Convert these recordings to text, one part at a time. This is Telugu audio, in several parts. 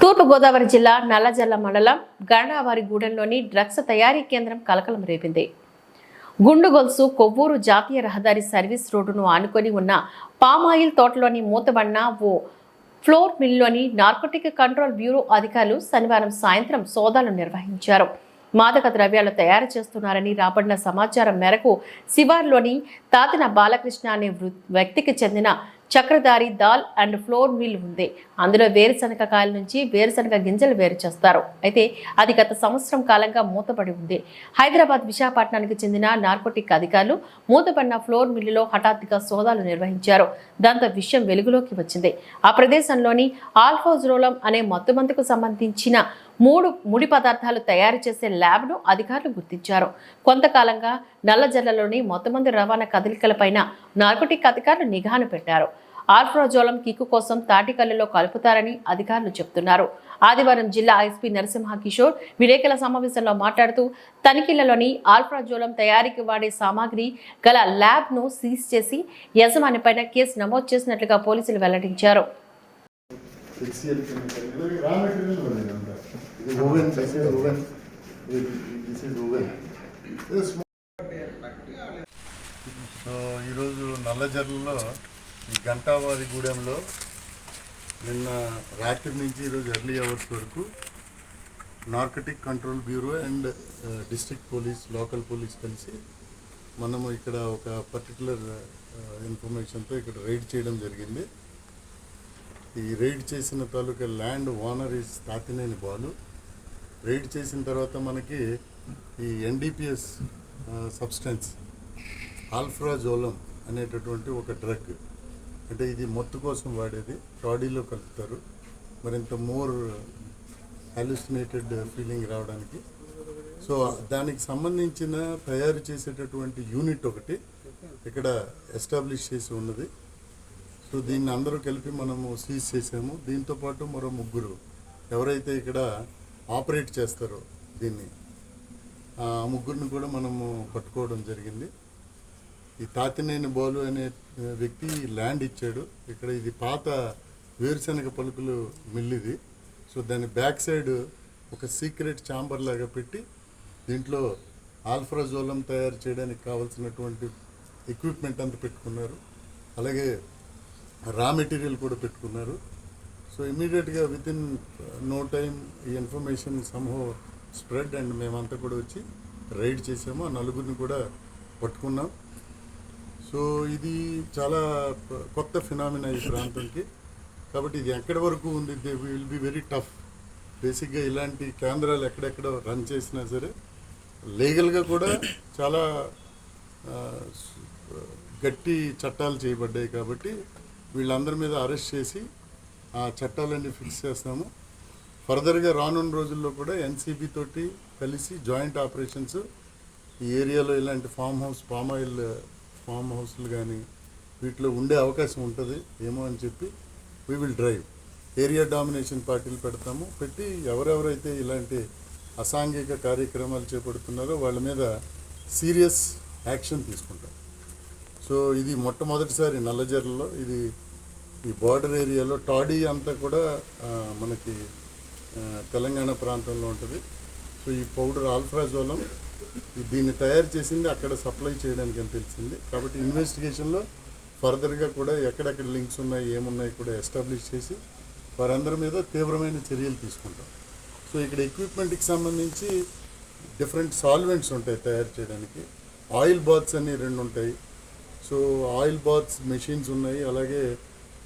తూర్పుగోదావరి జిల్లా నల్లజల్ల మండలం గండావారిగూడెంలోని డ్రగ్స్ తయారీ కేంద్రం కలకలం రేపింది. గుండు గొలుసు కొవ్వూరు జాతీయ రహదారి సర్వీస్ రోడ్డును ఆనుకొని ఉన్న పామాయిల్ తోటలోని మూతబడిన ఓ ఫ్లోర్ మిల్లోని నార్కోటిక్ కంట్రోల్ బ్యూరో అధికారులు శనివారం సాయంత్రం సోదాలు నిర్వహించారు. మాదక ద్రవ్యాలు తయారు చేస్తున్నారని రాబడిన సమాచారం మేరకు శివార్లోని తాతిన బాలకృష్ణ అనే వృ- వ్యక్తికి చెందిన Chakradhari dal and flour mill ఉంది. అందులో వేరుశనగ కాయల నుంచి వేరుశనగ గింజలు వేరు చేస్తారు. అయితే అది గత సంవత్సరం కాలంగా మూతపడి ఉంది. హైదరాబాద్ విశాఖపట్నానికి చెందిన నార్కోటిక్ అధికారులు మూతపడిన ఫ్లోర్ మిల్లులో హఠాత్తుగా సోదాలు నిర్వహించారు. దాంతో విషయం వెలుగులోకి వచ్చింది. ఆ ప్రదేశంలోని ఆల్ఫోజ్రోలం అనే మత్తుమందుకు సంబంధించిన మూడు ముడి పదార్థాలు తయారు చేసే ల్యాబ్ను అధికారులు గుర్తించారు. కొంతకాలంగా నల్లజల్లలోని మొత్తమంది రవాణా కదలికలపైన నార్కోటిక్ అధికారులు నిఘాను పెట్టారు. ఆల్ఫ్రాజోలం కిక్కు కోసం తాటికల్లులో కలుపుతారని అధికారులు చెబుతున్నారు ఆదివారం జిల్లా ఎస్పీ నరసింహ కిషోర్ విలేకరుల సమావేశంలో మాట్లాడుతూ తనిఖీలలోని ఆల్ఫ్రాజోలం తయారీకి వాడే సామాగ్రి గల ల్యాబ్ను సీజ్ చేసి యజమానిపైన కేసు నమోదు చేసినట్లుగా పోలీసులు వెల్లడించారు. సో ఈరోజు నల్లజర్లలో ఈ గంటావారిగూడెంలో నిన్న రాత్రి నుంచి ఈరోజు ఎర్లీ అవర్స్ వరకు narcotic control bureau and district police local police కలిసి మనము ఇక్కడ ఒక పర్టికులర్ ఇన్ఫర్మేషన్తో ఇక్కడ రైడ్ చేయడం జరిగింది. ఈ రైడ్ చేసిన తాలూకా land owner is Tatineni Balu. Raid చేసిన తర్వాత మనకి ఈ ఎన్డిపిఎస్ సబ్స్టెన్స్ ఆల్ఫ్రాజోలం అనేటటువంటి ఒక డ్రగ్. అంటే ఇది మొత్తు కోసం వాడేది. బాడీలో కలుపుతారు. మరింత మోర్ హాలుసినేటెడ్ ఫీలింగ్ రావడానికి. సో దానికి సంబంధించిన తయారు చేసేటటువంటి యూనిట్ ఒకటి ఇక్కడ ఎస్టాబ్లిష్ చేసి ఉన్నది. సో దీన్ని అందరూ కలిపి మనము సీజ్ చేసాము. దీంతో పాటు మరో ముగ్గురు ఎవరైతే ఇక్కడ ఆపరేట్ చేస్తారో దీన్ని ఆ ముగ్గురిని కూడా మనము పట్టుకోవడం జరిగింది. ఈ తాతినేని బాలు అనే వ్యక్తి ల్యాండ్ ఇచ్చాడు. ఇక్కడ ఇది పాత వేరుశనగ పలుకులు మిల్లిది ఇది. సో దాని బ్యాక్ సైడ్ ఒక సీక్రెట్ ఛాంబర్ లాగా పెట్టి దీంట్లో ఆల్ఫ్రాజోలం తయారు చేయడానికి కావాల్సినటువంటి ఎక్విప్మెంట్ అంతా పెట్టుకున్నారు. అలాగే రా మెటీరియల్ కూడా పెట్టుకున్నారు. సో ఇమీడియట్గా విత్ ఇన్ నో టైం ఈ ఇన్ఫర్మేషన్ సమ్హో స్ప్రెడ్ అండ్ మేమంతా కూడా వచ్చి రైడ్ చేసాము. ఆ నలుగురిని కూడా పట్టుకున్నాం. సో ఇది చాలా కొత్త ఫినామినా ఈ ప్రాంతంకి. కాబట్టి ఇది ఎక్కడి వరకు ఉంది? They will be very tough. బేసిక్గా ఇలాంటి కేంద్రాలు ఎక్కడెక్కడ రన్ చేసినా సరే లీగల్గా కూడా చాలా గట్టి చట్టాలు చేయబడ్డాయి కాబట్టి వీళ్ళందరి మీద అరెస్ట్ చేసి ఆ చట్టాలన్నీ ఫిక్స్ చేస్తాము. ఫర్దర్గా రానున్న రోజుల్లో కూడా ఎన్సీబీ తోటి కలిసి జాయింట్ ఆపరేషన్స్ ఈ ఏరియాలో ఇలాంటి farm house palm oil farm హౌస్లు కానీ వీటిలో ఉండే అవకాశం ఉంటుంది ఏమో అని చెప్పి we will drive area domination పార్టీలు పెడతాము. పెట్టి ఎవరెవరైతే ఇలాంటి అసాంఘిక కార్యక్రమాలు చేపడుతున్నారో వాళ్ళ మీద సీరియస్ యాక్షన్ తీసుకుంటాం. సో ఇది మొట్టమొదటిసారి నల్లజర్లలో ఇది ఈ బార్డర్ ఏరియాలో టాడీ అంతా కూడా మనకి తెలంగాణ ప్రాంతంలో ఉంటుంది. సో ఈ పౌడర్ ఆల్ఫ్రాజోలం దీన్ని తయారు చేసింది అక్కడ సప్లై చేయడానికి అని తెలిసింది. కాబట్టి ఇన్వెస్టిగేషన్లో ఫర్దర్గా కూడా ఎక్కడెక్కడ లింక్స్ ఉన్నాయి ఏమున్నాయి కూడా ఎస్టాబ్లిష్ చేసి వారందరి మీద తీవ్రమైన చర్యలు తీసుకుంటాం. సో ఇక్కడ ఎక్విప్మెంట్కి సంబంధించి డిఫరెంట్ సాల్వెంట్స్ ఉంటాయి తయారు చేయడానికి. ఆయిల్ బాత్స్ అన్ని రెండు ఉంటాయి. సో ఆయిల్ బాత్స్ మెషిన్స్ ఉన్నాయి. అలాగే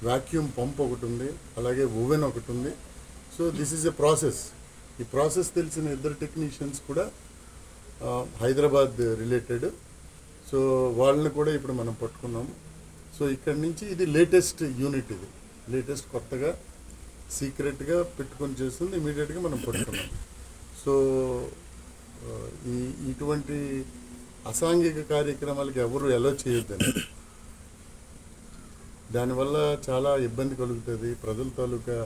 వాక్యూమ్ పంప్ ఒకటి ఉంది. అలాగే ఓవెన్ ఒకటి ఉంది. So this is a process ఈ ప్రాసెస్ తెలిసిన ఇద్దరు టెక్నీషియన్స్ కూడా హైదరాబాద్ రిలేటెడ్. సో వాళ్ళని కూడా ఇప్పుడు మనం పట్టుకున్నాము సో ఇక్కడ నుంచి ఇది లేటెస్ట్ యూనిట్ ఇది. లేటెస్ట్ కొత్తగా సీక్రెట్గా పెట్టుకొని చేస్తుంది ఇమీడియట్గా మనం పట్టుకున్నాం. సో ఈ ఇటువంటి అసాంఘిక కార్యక్రమాలకు ఎవరు ఎలా చేయొద్దని. దానివల్ల చాలా ఇబ్బంది కలుగుతుంది. ప్రజల తాలూకా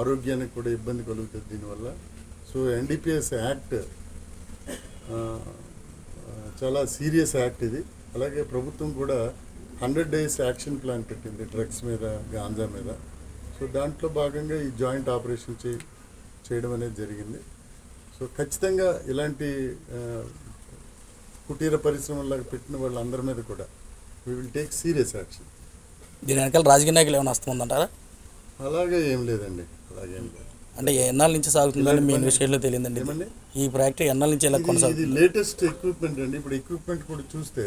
ఆరోగ్యానికి కూడా ఇబ్బంది కలుగుతుంది దీనివల్ల. సో ఎన్డీపీఎస్ యాక్ట్ చాలా సీరియస్ యాక్ట్ ఇది. అలాగే ప్రభుత్వం కూడా హండ్రెడ్ డేస్ యాక్షన్ ప్లాన్ పెట్టింది డ్రగ్స్ మీద గాంజా మీద. సో దాంట్లో భాగంగా ఈ జాయింట్ ఆపరేషన్ చే చేయడం అనేది జరిగింది. సో ఖచ్చితంగా ఇలాంటి కుటీర పరిశ్రమలాగా పెట్టిన వాళ్ళందరి మీద కూడా we will take serious action దీని వెనకాల రాజకీయ నాయకులు ఏమైనా వస్తుందంటారా అలాగే ఏం లేదండి. అలాగే లేదు. అంటే ఎన్నాళ్ళ నుంచి సాగుతుందని మీ ఇన్వెస్టిగేషన్లో తెలియదండి ఏమండి? ఈ ప్రాక్టీస్ ఎన్నాళ్ళ నుంచి ఇది కొనసాగుతుంది? లేటెస్ట్ ఎక్విప్మెంట్ అండి. ఇప్పుడు ఎక్విప్మెంట్ కూడా చూస్తే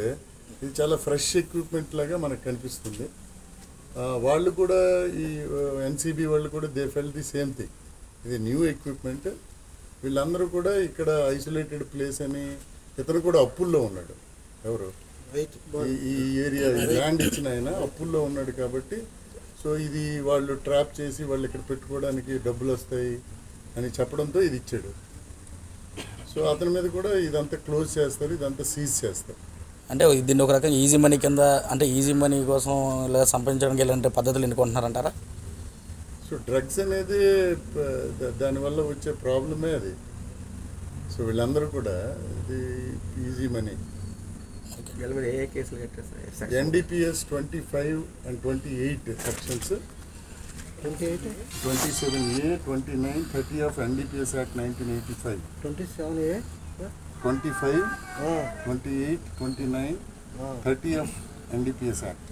ఇది చాలా ఫ్రెష్ ఎక్విప్మెంట్ లాగా మనకు కనిపిస్తుంది. వాళ్ళు కూడా ఈ ఎన్సీబీ వాళ్ళు కూడా they fell the same thing ఇది న్యూ ఎక్విప్మెంట్ వీళ్ళందరూ కూడా ఇక్కడ ఐసోలేటెడ్ ప్లేస్ అని ఇతను కూడా అప్పుల్లో ఉన్నాడు. ఎవరు? ఈ- ఈ ఏరియా ల్యాండ్ ఇచ్చిన ఆయన అప్పుల్లో ఉన్నాడు కాబట్టి సో ఇది వాళ్ళు ట్రాప్ చేసి వాళ్ళు ఇక్కడ పెట్టుకోవడానికి డబ్బులు వస్తాయి అని చెప్పడంతో ఇది ఇచ్చాడు. సో అతని మీద కూడా ఇదంతా క్లోజ్ చేస్తారు ఇదంతా సీజ్ చేస్తారు. అంటే దీన్ని ఒక రకంగా ఈజీ మనీ కింద అంటే ఈజీ మనీ కోసం ఇలా సంపాదించడానికి ఇలాంటి పద్ధతులు ఎన్నుకుంటున్నారంటారా సో డ్రగ్స్ అనేది దానివల్ల వచ్చే ప్రాబ్లమే అది. సో వీళ్ళందరూ కూడా ఇది ఈజీ మనీ. వీళ్ళ మీద ఏ ఏ కేసులు కట్టారు sir NDPS twenty five and twenty eight sections twenty eight twenty seven A twenty nine thirty of NDPS act nineteen eighty five twenty seven A twenty five twenty eight twenty nine thirty of NDPS act